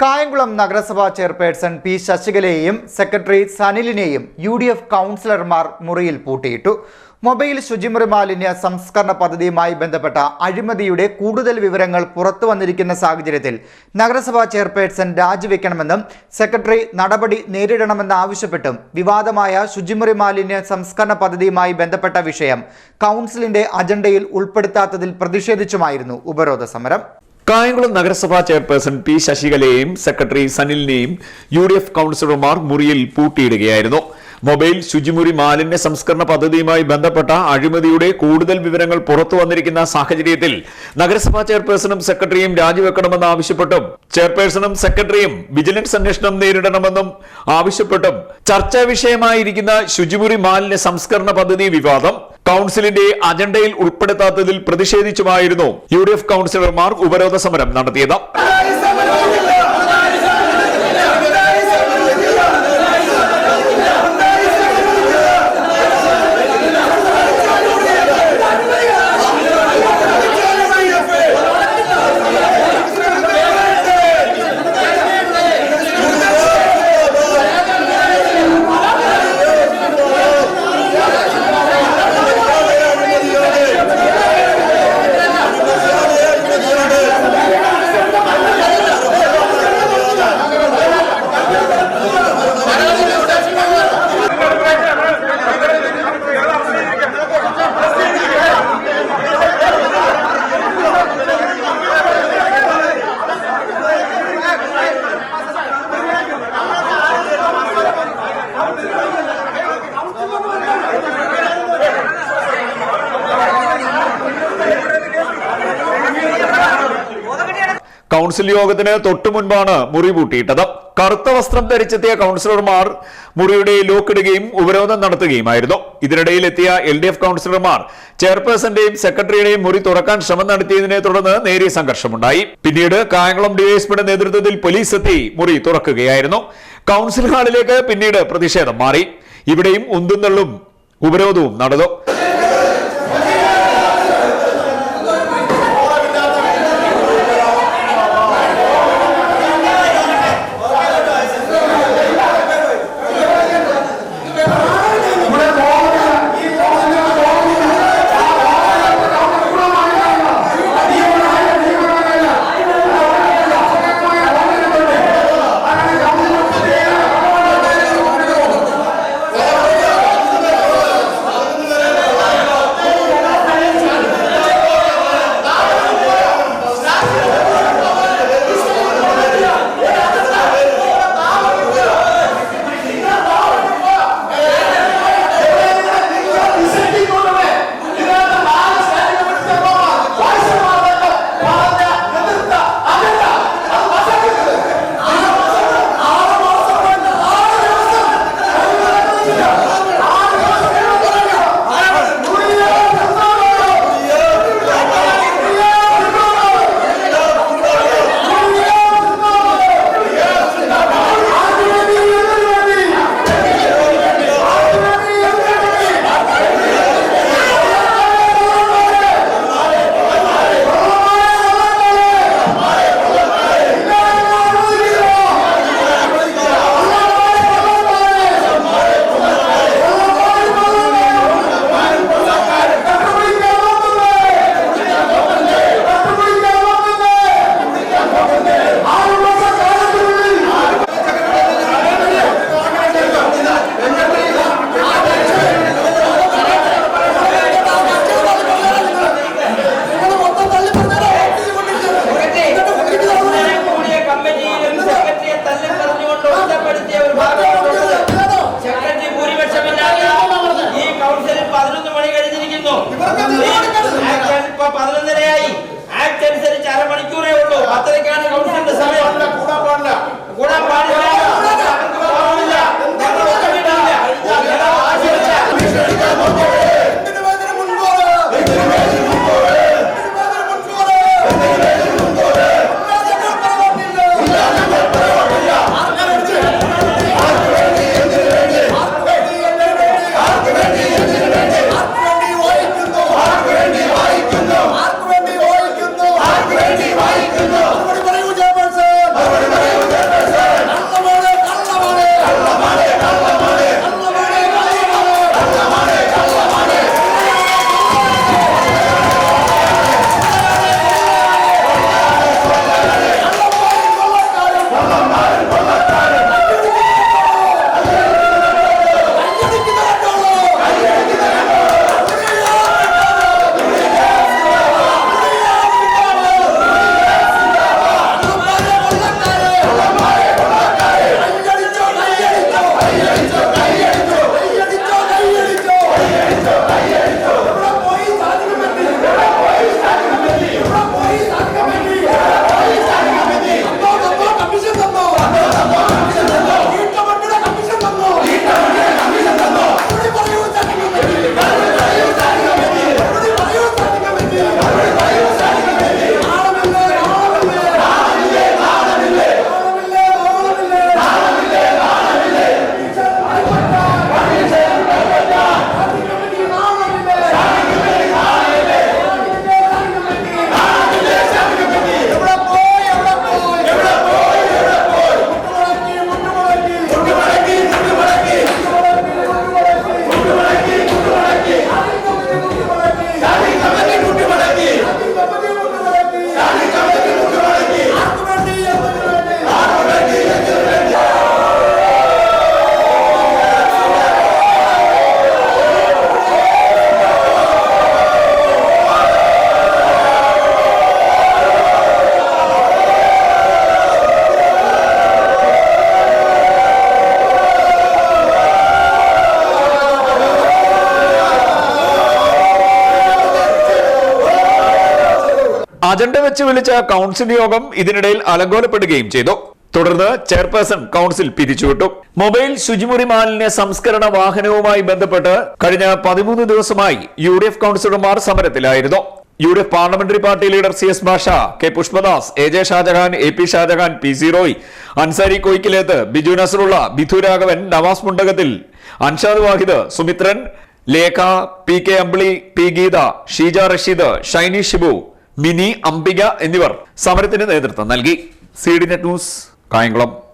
കായംകുളം നഗരസഭാ chairperson P ശശികലയെയും secretary സനിലിനെയും യു ഡി എഫ് കൗൺസിലർമാർ മുറിയിൽ പൂട്ടിയിട്ടു. മൊബൈൽ ശുചിമുറി മാലിന്യ സംസ്കരണ പദ്ധതിയുമായി ബന്ധപ്പെട്ട അഴിമതിയുടെ കൂടുതൽ വിവരങ്ങൾ പുറത്തു വന്നിരിക്കുന്ന സാഹചര്യത്തിൽ നഗരസഭാ ചെയർപേഴ്സൺ രാജിവെക്കണമെന്നും സെക്രട്ടറി നടപടി നേരിടണമെന്നാവശ്യപ്പെട്ടും വിവാദമായ ശുചിമുറി മാലിന്യ സംസ്കരണ പദ്ധതിയുമായി ബന്ധപ്പെട്ട വിഷയം കൗൺസിലിന്റെ അജണ്ടയിൽ ഉൾപ്പെടുത്താത്തതിൽ പ്രതിഷേധിച്ചുമായിരുന്നു ഉപരോധ സമരം. കായംകുളം നഗരസഭാ ചെയർപേഴ്സൺ പി ശശികലയെയും സെക്രട്ടറി സനിലിനെയും യു ഡി എഫ് കൌൺസിലർമാർ മുറിയിൽ പൂട്ടിയിടുകയായിരുന്നു. മൊബൈൽ ശുചിമുറി മാലിന്യ സംസ്കരണ പദ്ധതിയുമായി ബന്ധപ്പെട്ട അഴിമതിയുടെ കൂടുതൽ വിവരങ്ങൾ പുറത്തു വന്നിരിക്കുന്ന സാഹചര്യത്തിൽ നഗരസഭാ ചെയർപേഴ്സണും സെക്രട്ടറിയും രാജിവെക്കണമെന്ന് ആവശ്യപ്പെട്ടും ചെയർപേഴ്സണും സെക്രട്ടറിയും വിജിലൻസ് അന്വേഷണം നേരിടണമെന്നും ആവശ്യപ്പെട്ടും. ചർച്ചാ വിഷയമായിരിക്കുന്ന ശുചിമുറി മാലിന്യ സംസ്കരണ പദ്ധതി വിവാദം കൌൺസിലിന്റെ അജണ്ടയിൽ ഉൾപ്പെടുത്താത്തതിൽ പ്രതിഷേധിച്ചുമായിരുന്നു. യു ഡി എഫ് കൌൺസിലർമാർ ഉപരോധ സമരം നടത്തിയത്. കൌൺസിൽ യോഗത്തിന് തൊട്ടു മുൻപാണ് മുറി പൂട്ടിയിട്ടത്. കറുത്ത വസ്ത്രം ധരിച്ചെത്തിയ കൗൺസിലർമാർ മുറിയുടെ ലോക്കിടുകയും ഉപരോധം നടത്തുകയുമായിരുന്നു. ഇതിനിടയിൽ എത്തിയ എൽ ഡി എഫ് കൗൺസിലർമാർ ചെയർപേഴ്സന്റെയും സെക്രട്ടറിയുടെയും മുറി തുറക്കാൻ ശ്രമം നടത്തിയതിനെ തുടർന്ന് നേരിയ സംഘർഷമുണ്ടായി. പിന്നീട് കായംകുളം ഡിവൈഎസ്പിയുടെ നേതൃത്വത്തിൽ പോലീസ് എത്തി മുറി തുറക്കുകയായിരുന്നു. കൗൺസിൽ ഹാളിലേക്ക് പിന്നീട് പ്രതിഷേധം മാറി. ഇവിടെയും ഉന്തുന്നള്ളും ഉപരോധവും നടന്നു. അജണ്ട വെച്ച് വിളിച്ച കൗൺസിൽ യോഗം ഇതിനിടയിൽ അലങ്കോലപ്പെടുകയും ചെയ്തു. തുടർന്ന് ചെയർപേഴ്സൺ കൗൺസിൽ പിരിച്ചുവിട്ടു. മൊബൈൽ ശുചിമുറി മാലിന്യ സംസ്കരണ വാഹനവുമായി ബന്ധപ്പെട്ട് കഴിഞ്ഞ പതിമൂന്ന് ദിവസമായി യു ഡി എഫ് കൗൺസിലർമാർ സമരത്തിലായിരുന്നു. U D F parliamentary party leader C S Basha K Pushpadas A J Shajahan A P Shajahan P C Roy Ansari Koyikkileth Biju Nasarulla Bidhu Raghavan Navas Mundakathil Anshad Vahid Sumithran Lekha P K Ambili P Geetha Sheeja Rasheed Shiny Shibu Mini Ambika എന്നിവർ സമരത്തിന് നേതൃത്വം നൽകി. C D net news Kayamkulam.